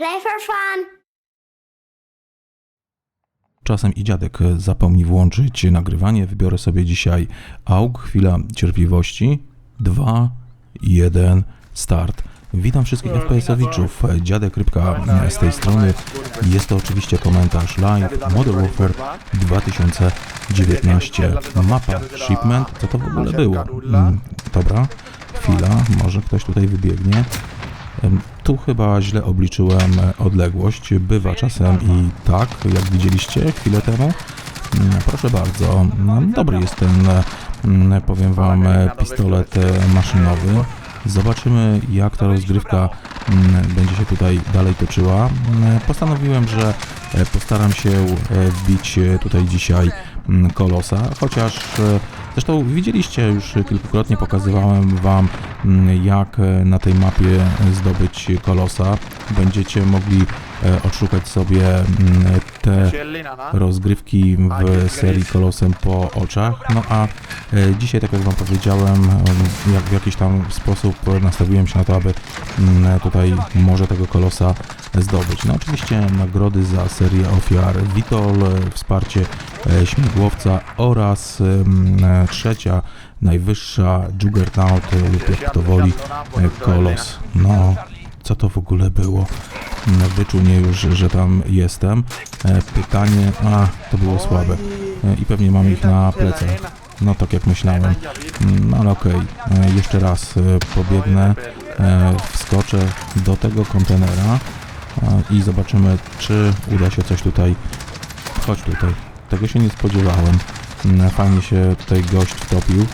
Play for fun. Czasem i dziadek zapomni włączyć nagrywanie. Wybiorę sobie dzisiaj AUG. Chwila cierpliwości. 2, 1, start. Witam wszystkich FPS-owiczów. Dziadek Rybka z tej strony. Jest to oczywiście komentarz live Modern Warfare 2019. Mapa Shipment. Co to w ogóle było? Mm, Dobra, chwila. Może ktoś tutaj wybiegnie. Tu chyba źle obliczyłem e, odległość. Bywa czasem i tak, jak widzieliście chwilę temu. Mm, Proszę bardzo, mm, dobry jest ten, mm, powiem wam, e, pistolet e, maszynowy. Zobaczymy, jak ta rozgrywka mm, będzie się tutaj dalej toczyła. Postanowiłem, że postaram się wbić tutaj dzisiaj kolosa, chociaż zresztą widzieliście już kilkukrotnie, pokazywałem wam mm, jak e, na tej mapie zdobyć kolosa. Będziecie mogli e, odszukać sobie mm, te rozgrywki w serii Kolosem po oczach. No a dzisiaj, tak jak Wam powiedziałem, em, jak w jakiś tam sposób nastawiłem się na to, aby mm, tutaj może tego Kolosa zdobyć. No oczywiście nagrody za serię ofiar Vitol, e, wsparcie e, śmigłowca oraz e, trzecia, najwyższa Juggernaut e, lub jak kto woli e, Kolos. No, co to w ogóle było? Mm, Wyczuł mnie już, że tam jestem. E, Pytanie, a to było słabe. E, I pewnie mam ich na plecach. No tak jak myślałem. Mm, Ale okej, E, jeszcze raz e, pobiegnę, e, wskoczę do tego kontenera i zobaczymy, czy uda się coś tutaj. Chodź tutaj. Tego się nie spodziewałem. Mm, Fajnie się tutaj gość wtopił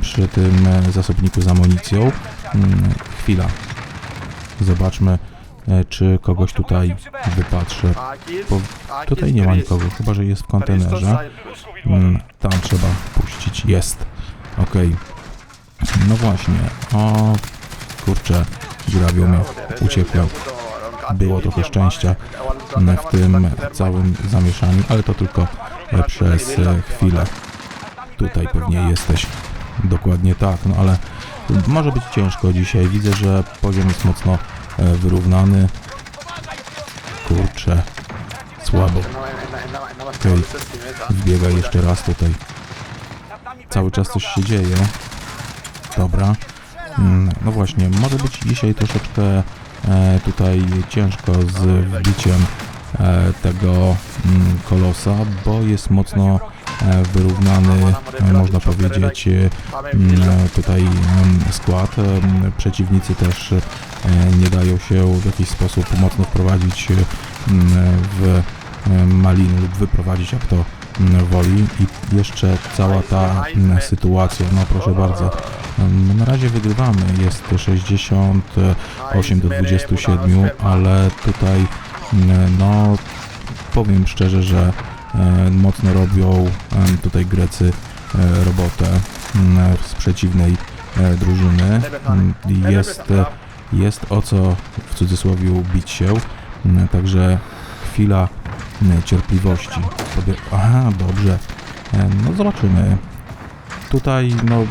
przy tym zasobniku z amunicją. Mm, Chwila. Zobaczmy, czy kogoś tutaj wypatrzę. Bo tutaj nie ma nikogo, chyba że jest w kontenerze. Mm, Tam trzeba puścić. Jest. Okej. No właśnie. O kurczę, dziurawił mnie. Uciekał. Było trochę szczęścia w tym całym zamieszaniu, ale to tylko e, przez e, chwilę. Tutaj pewnie jesteś. Dokładnie tak, no ale może być ciężko dzisiaj. Widzę, że poziom jest mocno e, wyrównany. Kurczę, słabo. Okej, wbiegaj jeszcze raz tutaj. Cały czas coś się dzieje. Dobra. Mm, No właśnie, może być dzisiaj troszeczkę e, tutaj ciężko z wbiciem e, tego mm, kolosa, bo jest mocno e, wyrównany, e, można powiedzieć, e, tutaj mm, skład. Przeciwnicy też e, nie dają się w jakiś sposób mocno wprowadzić e, w e, maliny lub wyprowadzić jak to woli i jeszcze cała ta sytuacja, no proszę bardzo, na razie wygrywamy, jest 68 do 27, ale tutaj no powiem szczerze, że e, mocno robią tutaj Grecy e, robotę z przeciwnej e, drużyny. Jest, e, jest o co w cudzysłowie bić się, Mm, także chwila mm, cierpliwości. Pobie- Aha, dobrze. E, No zobaczymy. Tutaj no,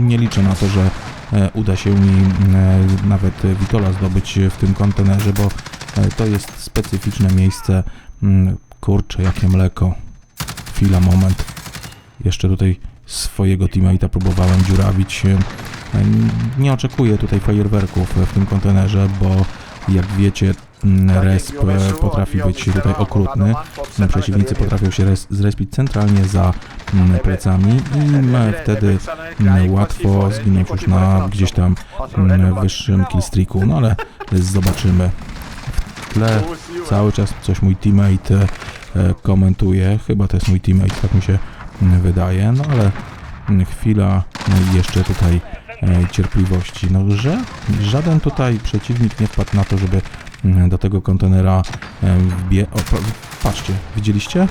nie liczę na to, że e, uda się mi e, nawet Witola zdobyć w tym kontenerze, bo to jest specyficzne miejsce. Mm, Kurczę, jakie mleko. Chwila, moment. Jeszcze tutaj swojego teammate'a próbowałem dziurawić. Nie oczekuję tutaj fajerwerków w tym kontenerze, bo jak wiecie, mm, resp e, potrafi być tutaj okrutny. Przeciwnicy potrafią się res, zrespić centralnie za mm, plecami i wtedy mm, łatwo zginąć już na gdzieś tam mm, wyższym killstreaku, no ale zobaczymy. W tle cały czas coś mój teammate e, komentuje, chyba to jest mój teammate, tak mi się wydaje, no ale chwila jeszcze tutaj cierpliwości. No, że żaden tutaj przeciwnik nie wpadł na to, żeby mm, do tego kontenera e, wbie... O, pa- patrzcie, widzieliście?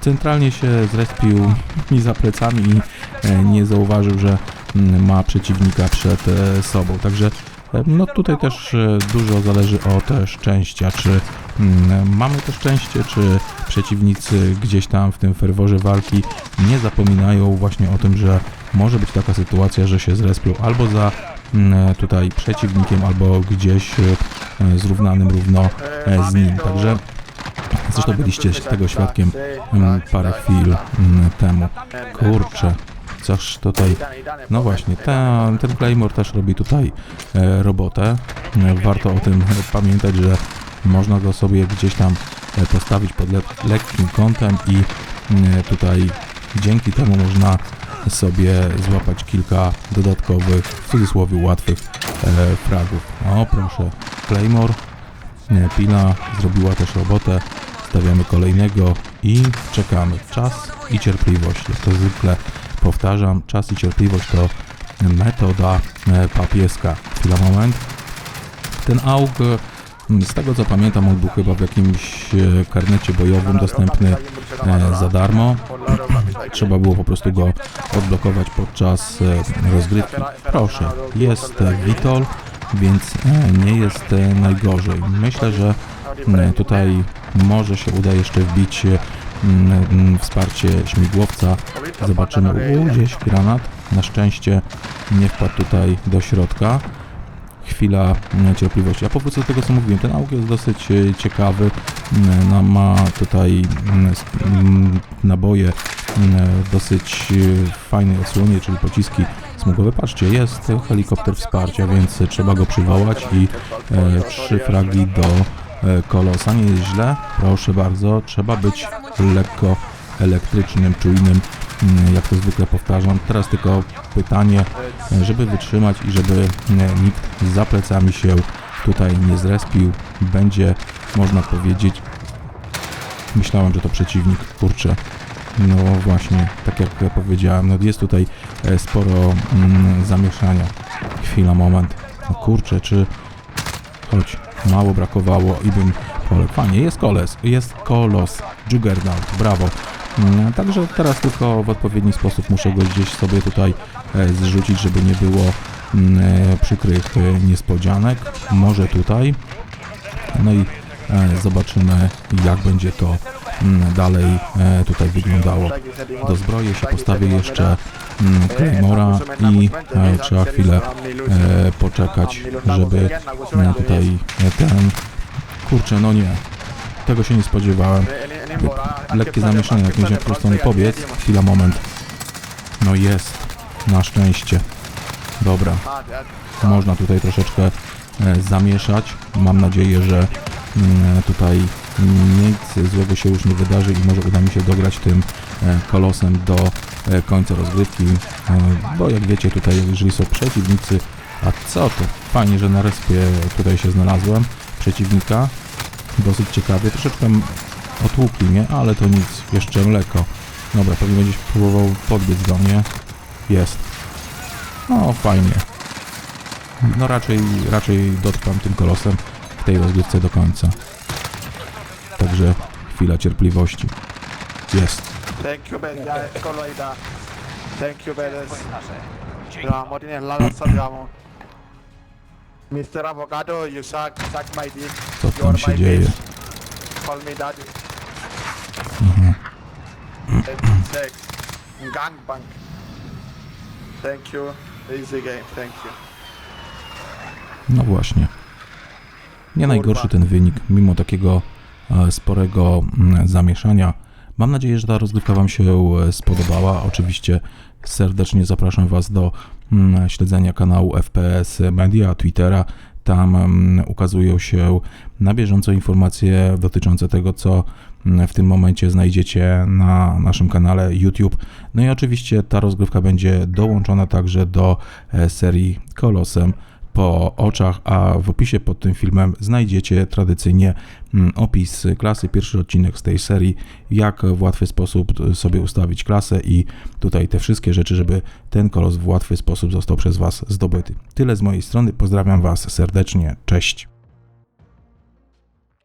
Centralnie się zrespił mi za plecami i e, nie zauważył, że mm, ma przeciwnika przed e, sobą. Także e, no tutaj też e, dużo zależy od e, szczęścia, czy mm, mamy to szczęście, czy przeciwnicy gdzieś tam w tym ferworze walki nie zapominają właśnie o tym, że może być taka sytuacja, że się zrespią albo za mm, tutaj przeciwnikiem, albo gdzieś e, e, zrównanym równo e, z nim. Także zresztą byliście tego świadkiem mm, parę chwil mm, temu. Kurczę, coś tutaj... No właśnie, ten, Claymore też robi tutaj e, robotę. E, Warto o tym pamiętać, że można go sobie gdzieś tam e, postawić pod le lekkim kątem i tutaj dzięki temu można sobie złapać kilka dodatkowych, w cudzysłowie łatwych e, fragów. O proszę, Claymore, nie, Pina zrobiła też robotę, stawiamy kolejnego i czekamy. Czas i cierpliwość, jak to zwykle powtarzam, czas i cierpliwość to metoda e, papieska. Chwila, moment. Ten AUG, z tego co pamiętam, on był chyba w jakimś e, karnecie bojowym dostępny e, za darmo. Trzeba było po prostu go odblokować podczas e, rozgrywki. Proszę, jest Vitol, więc nie jest najgorzej. Myślę, że tutaj może się uda jeszcze wbić wsparcie śmigłowca. Zobaczymy. U, granat. Na szczęście nie wpadł tutaj do środka. Chwila m, cierpliwości. A powrócę do tego, co mówiłem. Ten auk jest dosyć e, ciekawy. M, no, ma tutaj m, s- m, naboje dosyć e, fajnej osłonie, czyli pociski smugowe. Patrzcie, jest helikopter wsparcia, więc trzeba go przywołać i e, trzy fragi do kolosa. Nie jest źle, proszę bardzo. Trzeba być lekko elektrycznym, czujnym, mm, jak to zwykle powtarzam. Teraz tylko pytanie, żeby wytrzymać i żeby e, nikt za plecami się tutaj nie zrespił. Będzie, można powiedzieć, myślałem, że to przeciwnik, kurczę. No właśnie, tak jak powiedziałem, no jest tutaj e, sporo mm, zamieszania. Chwila, moment. No kurczę, czy... Chodź, mało brakowało i bym poległ. Jest koles, jest kolos, Juggernaut, brawo. Mm, Także teraz tylko w odpowiedni sposób muszę go gdzieś sobie tutaj e, zrzucić, żeby nie było mm, e, przykrych e, niespodzianek. Może tutaj. No i zobaczymy jak będzie to mm, dalej tutaj wyglądało. Do zbroje się postawię jeszcze Claymora i trzeba chwilę poczekać, żeby tutaj ten... Kurczę, no nie. Tego się nie spodziewałem. Lekkie zamieszanie, jak wziąć po prostu pobiec. Chwila, moment. No jest. Na szczęście. Dobra. Można tutaj troszeczkę e, zamieszać. Mam nadzieję, że mm, tutaj nic złego się już nie wydarzy i może uda mi się dograć tym e, kolosem do e, końca rozgrywki. Bo jak wiecie tutaj, jeżeli są przeciwnicy, a co to? Fajnie, że na respie tutaj się znalazłem. Przeciwnika. Dosyć ciekawie. Troszeczkę otłukli mnie, ale to nic. Jeszcze mleko. Dobra, pewnie będziesz próbował podbiec do mnie. Jest. No, fajnie. No raczej, raczej dotrwam tym kolosem w tej rozgrywce do końca. Także chwila cierpliwości. Jest. Thank you, Ben. Coloida. Thank you, Ben. Ramo, tienes la lanza, Ramo. Mr. Avocado, you suck, suck my dick. Co tam się dzieje? Call me daddy. Sex. Gangbang. Thank you. Easy game, thank you. No właśnie. Nie najgorszy ten wynik, mimo takiego e, sporego mm, zamieszania. Mam nadzieję, że ta rozgrywka Wam się e, spodobała. Oczywiście serdecznie zapraszam Was do mm, śledzenia kanału FPS Media, Twittera. Tam mm, ukazują się na bieżąco informacje dotyczące tego, co mm, w tym momencie znajdziecie na naszym kanale YouTube. No i oczywiście ta rozgrywka będzie dołączona także do e, serii Kolosem po oczach, a w opisie pod tym filmem znajdziecie tradycyjnie mm, opis klasy, pierwszy odcinek z tej serii, jak w łatwy sposób sobie ustawić klasę i tutaj te wszystkie rzeczy, żeby ten kolos w łatwy sposób został przez Was zdobyty. Tyle z mojej strony, pozdrawiam Was serdecznie, cześć.